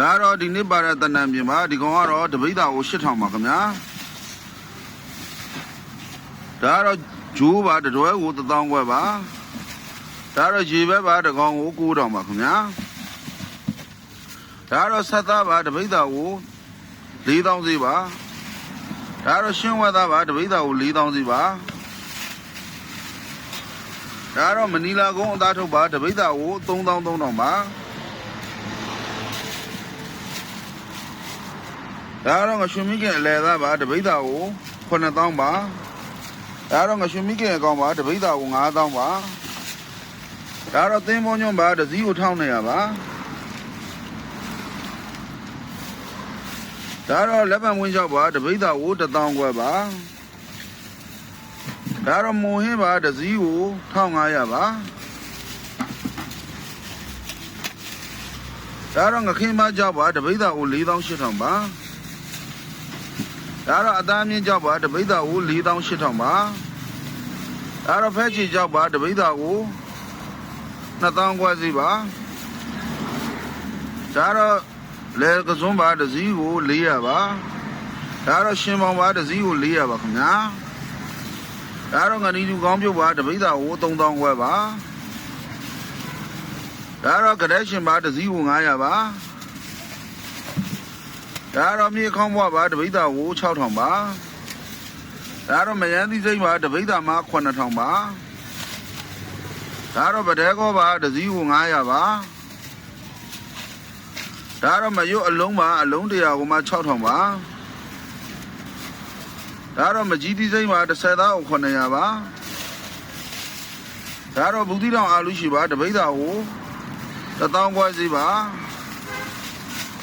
ဒါကတော့ဒီနေ့ပါတဲ့တဏ္ဍန်ပြင်ပါဒီကောင်ကတော့တပိတ်တာကို8000ပါခင်ဗျာဒါကတော့ဂျိုးပါတတွဲကို1000ခွဲပါဒါကတော့ရေဘက်ပါတကောင်ကို9000ပါခင်ဗျာဒါကတော့ဆက်သားပါတပိတ်တာကို4000စီပါဒါကတော့ရှင်းဝက်သားပါတပိတ်တာကို4000စီပါဒါကတော့မနီလာကုန်းအသားထုတ်ပါတပိတ်တာကို3300ပါ ဒါကတော့ငရွှေမိခင်အလဲသားပါတပိတ်တာကို9000ပါဒါကတော့ငရွှေမိခင်အကောင်ပါတပိတ်တာကို9000ပါဒါကတော့သင်းမောညွန့်ပါတစည်းကို1900ပါဒါကတော့လက်ပံဝင်းချောက်ပါတပိတ်တာကို1000ခွဲပါဒါကတော့မုံဟင်းပါတစည်းကို1500ပါဒါကတော့ငခင်းမကြောက်ပါတပိတ်တာကို4800ပါ ဒါတော့အသားမြင့်ကြောက်ပါတပိတ်တာကို4800ပါဒါတော့ဖက်ချီကြောက်ပါတပိတ်တာကို2000ခွဲစီပါဒါတော့လေကစွန်းပါတစည်းကို400ပါဒါတော့ရှင်ပေါင်ပါတစည်းကို400ပါခင်ဗျာဒါတော့ငနီလူကောင်းပြုတ်ပါတပိတ်တာကို3000ခွဲပါဒါတော့ကတဲ့ရှင်ပါတစည်းကို900ပါ ဒါတော့မြေခေါင်းဘွားပါတပိတ်တာကို6000ပါဒါတော့မယန်းသီးစိမ့်ပါတပိတ်တာမှာ9000ပါဒါတော့ဗဒဲကောပါတစည်းကို900ပါဒါတော့မရွတ်အလုံးပါအလုံး100ကိုမှ6000ပါဒါတော့မကြီးသီးစိမ့်ပါ30သားကို900ပါဒါတော့ဘူးသီးတောင်အာလူရှိပါတပိတ်တာကို1000ခွဲစီပါ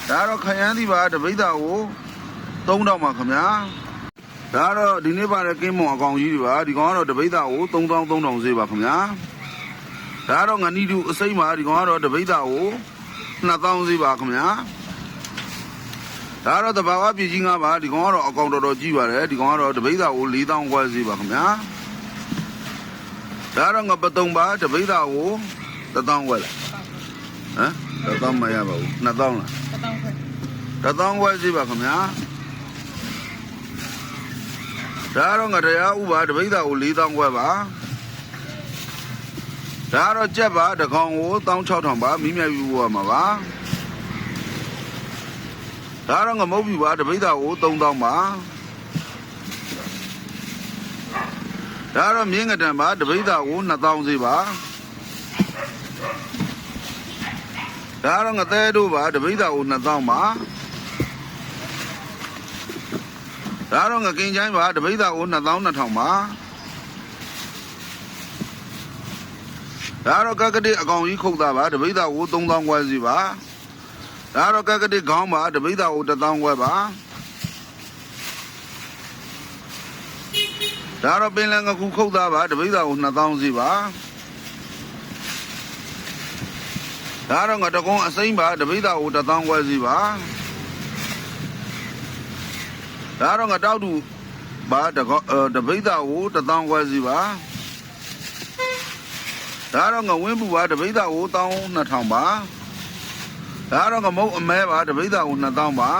ဒါတော့ခရမ်းသီးပါတပိတ်တာကို3000ပါခင်ဗျာဒါတော့ဒီနေ့ပါတဲ့ကင်းမွန်အကောင်ကြီးတွေပါဒီကောင်ကတော့တပိတ်တာကို3300ဈေးပါခင်ဗျာဒါတော့ငနီတူအစိမ့်ပါဒီကောင်ကတော့တပိတ်တာကို2000ဈေးပါခင်ဗျာဒါတော့တဘာဝပြည်ကြီးငါပါဒီကောင်ကတော့အကောင်တော်တော်ကြီးပါတယ်ဒီကောင်ကတော့တပိတ်တာကို4000ခွဲဈေးပါခင်ဗျာဒါတော့ငပတုံပါတပိတ်တာကို1000ခွဲလား ဟမ်1000မရပါဘူး2000လားတတောင်းခွဲတသောင်းခွဲစီပါခင်ဗျာဒါတော့ငါတရားဥပါတပိတ်တာကို4000ခွဲပါဒါတော့ကြက်ပါတကောင်ကို16000ပါမိမြတ်ယူရမှာပါဒါတော့ငမုတ်ပြီပါတပိတ်တာကို3000ပါဒါတော့မြင်းကတံပါတပိတ်တာကို2000စီပါ ဒါတော့ငသဲတို့ပါတပိတ်တာကို2000ပါဒါတော့ငကင်ချိုင်းပါတပိတ်တာကို2200ပါဒါတော့ကကတိအကောင်ကြီးခုတ်တာပါတပိတ်တာကို3000ခွဲစီပါဒါတော့ကကတိခေါင်းပါတပိတ်တာကို1000ခွဲပါဒါတော့ပင်လယ်ငခုခုတ်တာပါတပိတ်တာကို2000စီပါ ဒါတော့ငတကုန်းအစိမ့်ပါတပိတ်တာကို1000ခွဲစီပါဒါတော့ငါတောက်တူပါတကောအဲတပိတ်တာကို1000ခွဲစီပါဒါတော့ငါဝင်းပူပါတပိတ်တာကို12000ပါဒါတော့ငါမုတ်အမဲပါတပိတ်တာကို2000ပါ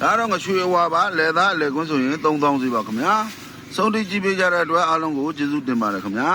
ဒါတော့ငါရွှေဝါပါလယ်သားလယ်ကွန်းဆိုရင်3000စီပါခင်ဗျာစုံတိကြည့်ပေးကြတဲ့အတွက်အားလုံးကိုကျေးဇူးတင်ပါတယ်ခင်ဗျာ